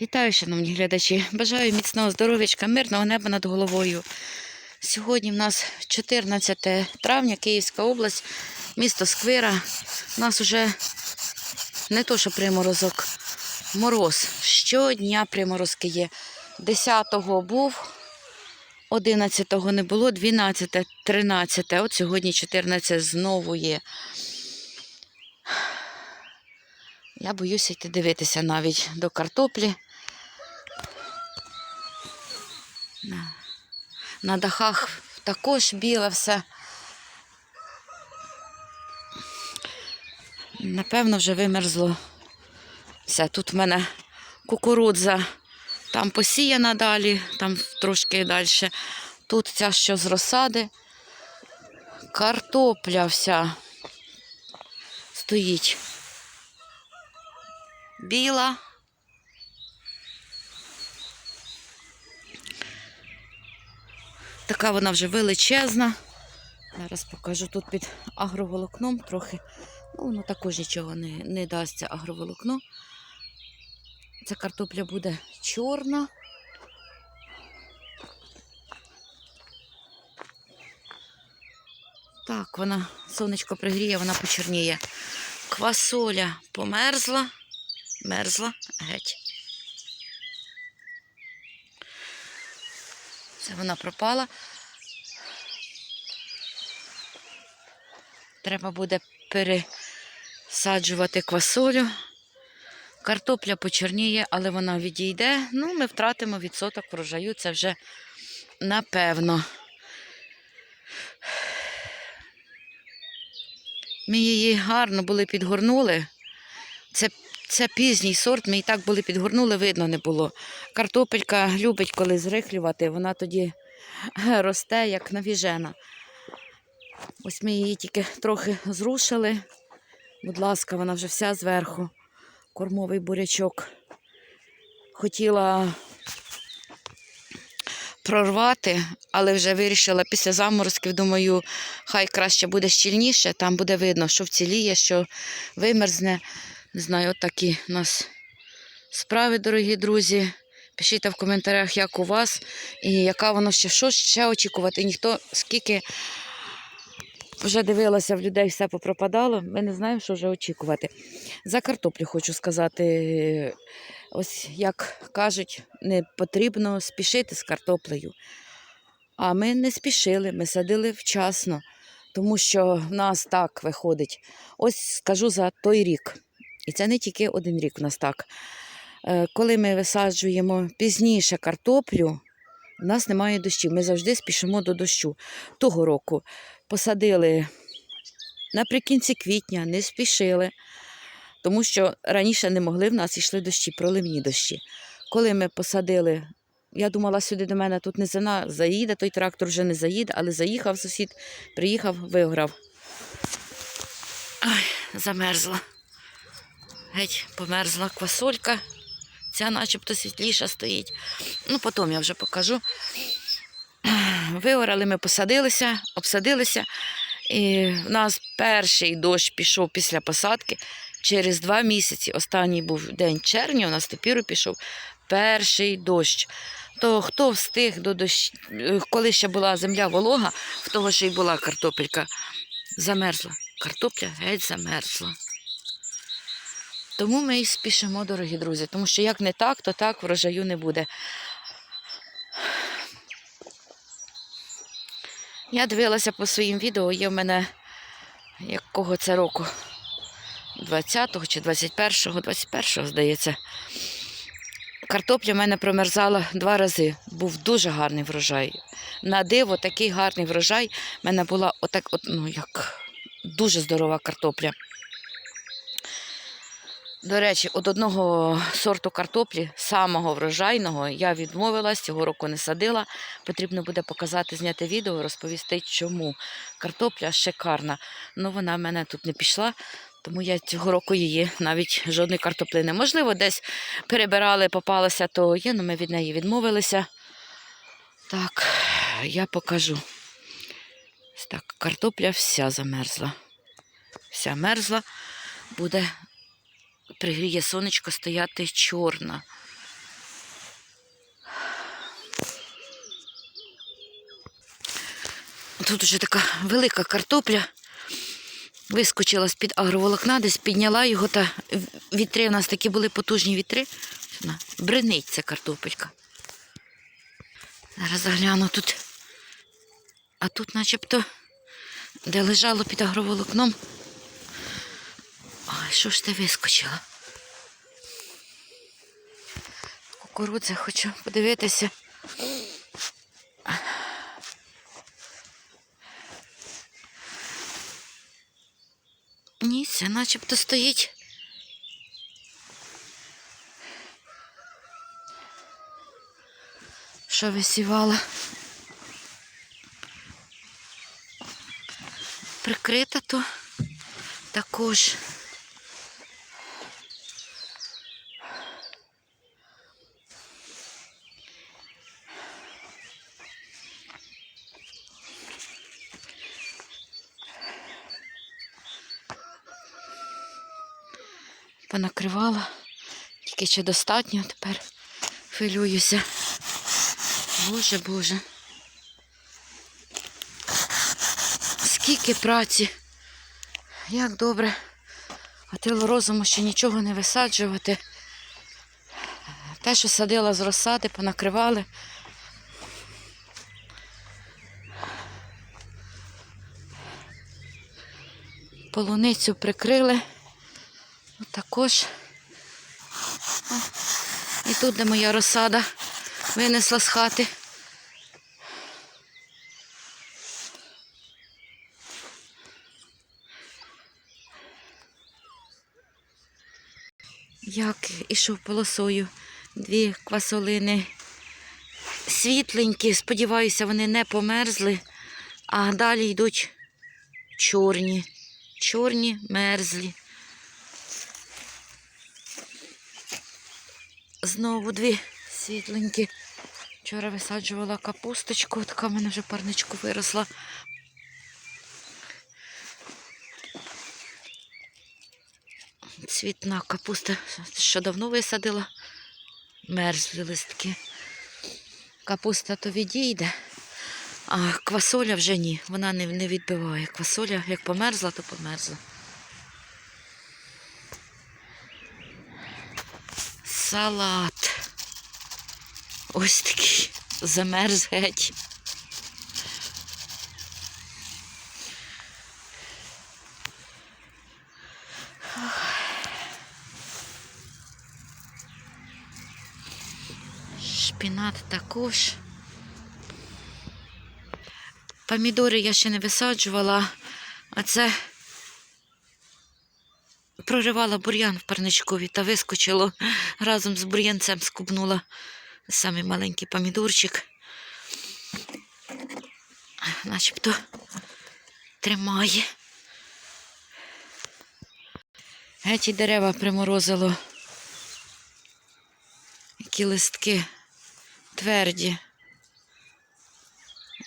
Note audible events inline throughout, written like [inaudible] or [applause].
Вітаю, шановні глядачі. Бажаю міцного здоров'ячка, мирного неба над головою. Сьогодні в нас 14 травня, Київська область, місто Сквира. У нас уже не то, що приморозок, мороз. Щодня приморозки є. 10-го був, 11-го не було, 12, 13. От сьогодні 14 знову є. Я боюся йти дивитися навіть до картоплі. На, дахах також біле все. Напевно, вже вимерзло. Все, тут в мене кукурудза, там посіяна далі, там трошки далі. Тут ця що з розсади. Картопля вся стоїть. Біла. Така вона вже величезна. Зараз покажу тут під агроволокном трохи. Ну, воно також нічого не, не дасть це агроволокно. Ця картопля буде чорна. Так, вона, сонечко пригріє, вона почорніє. Квасоля померзла, мерзла геть. Це вона пропала. Треба буде пересаджувати квасолю. Картопля почорніє, але вона відійде. Ну, ми втратимо відсоток врожаю, це вже напевно. Ми її гарно були підгорнули. Це, це пізній сорт, ми і так були підгорнули, видно не було. Картопелька любить коли зрихлювати, вона тоді [laughs] росте, як навіжена. Ось ми її тільки трохи зрушили. Будь ласка, вона вже вся зверху. Кормовий бурячок. Хотіла прорвати, але вже вирішила після заморозків, думаю, хай краще буде щільніше, там буде видно, що вціліє, що вимерзне. Не знаю, от такі у нас справи, дорогі друзі. Пишіть в коментарях, як у вас і яка воно ще, що ще очікувати. Ніхто скільки вже дивилася в людей, все попропадало. Ми не знаємо, що вже очікувати. За картоплю хочу сказати. Ось як кажуть, не потрібно спішити з картоплею. А ми не спішили, ми садили вчасно, тому що в нас так виходить. Ось скажу за той рік. І це не тільки один рік у нас так. Е, Коли ми висаджуємо пізніше картоплю, у нас немає дощів. Ми завжди спішимо до дощу. Того року посадили наприкінці квітня, не спішили, тому що раніше не могли, в нас йшли дощі, проливні дощі. Коли ми посадили, я думала, сюди до мене тут не зина, заїде, той трактор вже не заїде, але заїхав сусід, приїхав, виграв. Ой, замерзла. Геть померзла квасолька. Ця начебто світліша стоїть. Ну, потім я вже покажу. [clears throat] Виорали, ми посадилися, обсадилися. І в нас перший дощ пішов після посадки. Через два місяці, останній був день червня, у нас тепер пішов перший дощ. То хто встиг до дощ... коли ще була земля волога, в того ще й була картопелька, замерзла. Картопля геть замерзла. Тому ми і спішимо, дорогі друзі, тому що як не так, то так врожаю не буде. Я дивилася по своїм відео, є в мене якого це року? 20-го чи 21-го, 21-го, здається. Картопля в мене промерзала два рази. Був дуже гарний врожай. На диво такий гарний врожай. В мене була отак, от, ну, як дуже здорова картопля. До речі, від одного сорту картоплі, самого врожайного, я відмовилась, цього року не садила. Потрібно буде показати, зняти відео, розповісти, чому. Картопля шикарна. Ну, вона в мене тут не пішла, тому я цього року її навіть жодної картоплини. Можливо, десь перебирали, попалося, то є, але ми від неї відмовилися. Так, я покажу. Так, картопля вся замерзла. Вся мерзла, буде пригріє сонечко стояти чорна. Тут вже така велика картопля. Вискочила з-під агроволокна, десь підняла його, та вітри у нас такі були потужні вітри. Бринить ця картопелька. Зараз загляну тут. А тут начебто, де лежало під агроволокном, Ой, що ж ти вискочила? Кукурудза хочу подивитися. Ні, це начебто стоїть. Що висівала? Прикрита то також. Понакривала. Тільки ще достатньо, тепер хвилююся. Боже, Боже. Скільки праці. Як добре. Хватило розуму, ще нічого не висаджувати. Те, що садила з розсади, понакривали. Полуницю прикрили. Також. О, І тут, де моя розсада винесла з хати. Як ішов полосою дві квасолини світленькі, сподіваюся, вони не померзли, а далі йдуть чорні, чорні мерзлі. Знову дві світленькі. Вчора висаджувала капусточку, така в мене вже парничку виросла. Цвітна капуста, що давно висадила. Мерзлі листки. Капуста то відійде, а квасоля вже ні. Вона не, відбиває. Квасоля як померзла, то померзла. Салат. Ось такий замерз геть. Шпінат також. Помідори я ще не висаджувала, а це проривала бур'ян в парничкові та вискочило разом з бур'янцем скубнула самий маленький помідорчик. Начебто тримає. Геть і дерева приморозило. Які листки тверді.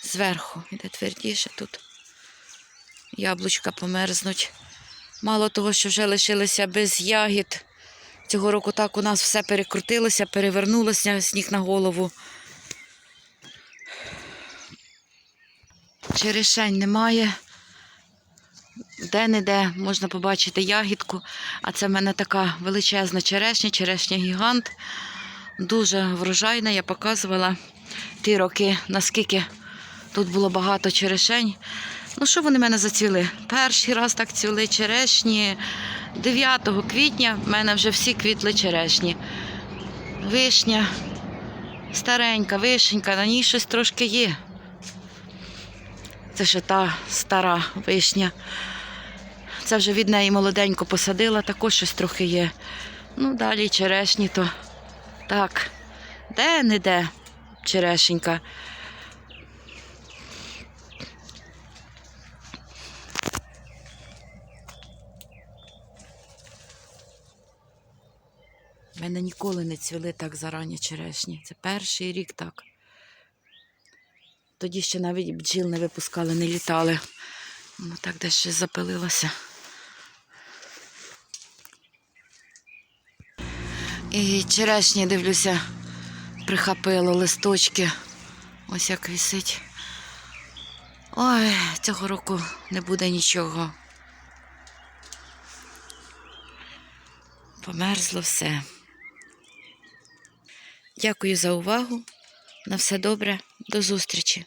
Зверху іде твердіше тут. Яблучка померзнуть. Мало того, що вже лишилися без ягід. Цього року так у нас все перекрутилося, перевернулося сніг на голову. Черешень немає. Де-не-де можна побачити ягідку. А це в мене така величезна черешня, черешня гігант. Дуже врожайна, я показувала ті роки, наскільки тут було багато черешень. Ну, що вони в мене зацвіли? Перший раз так цвіли черешні. 9 квітня в мене вже всі квітли черешні. Вишня, старенька, вишенька, на ній щось трошки є. Це ще та стара вишня. Це вже від неї молоденько посадила, також щось трохи є. Ну, далі черешні то так, де-не-де черешенька. Мене ніколи не цвіли так зарані черешні. Це перший рік так. Тоді ще навіть бджіл не випускали, не літали. Воно так десь ще запилилося. І черешні, дивлюся, прихапило листочки. Ось як висить. Ой, цього року не буде нічого. Померзло все. Дякую за увагу. На все добре. До зустрічі.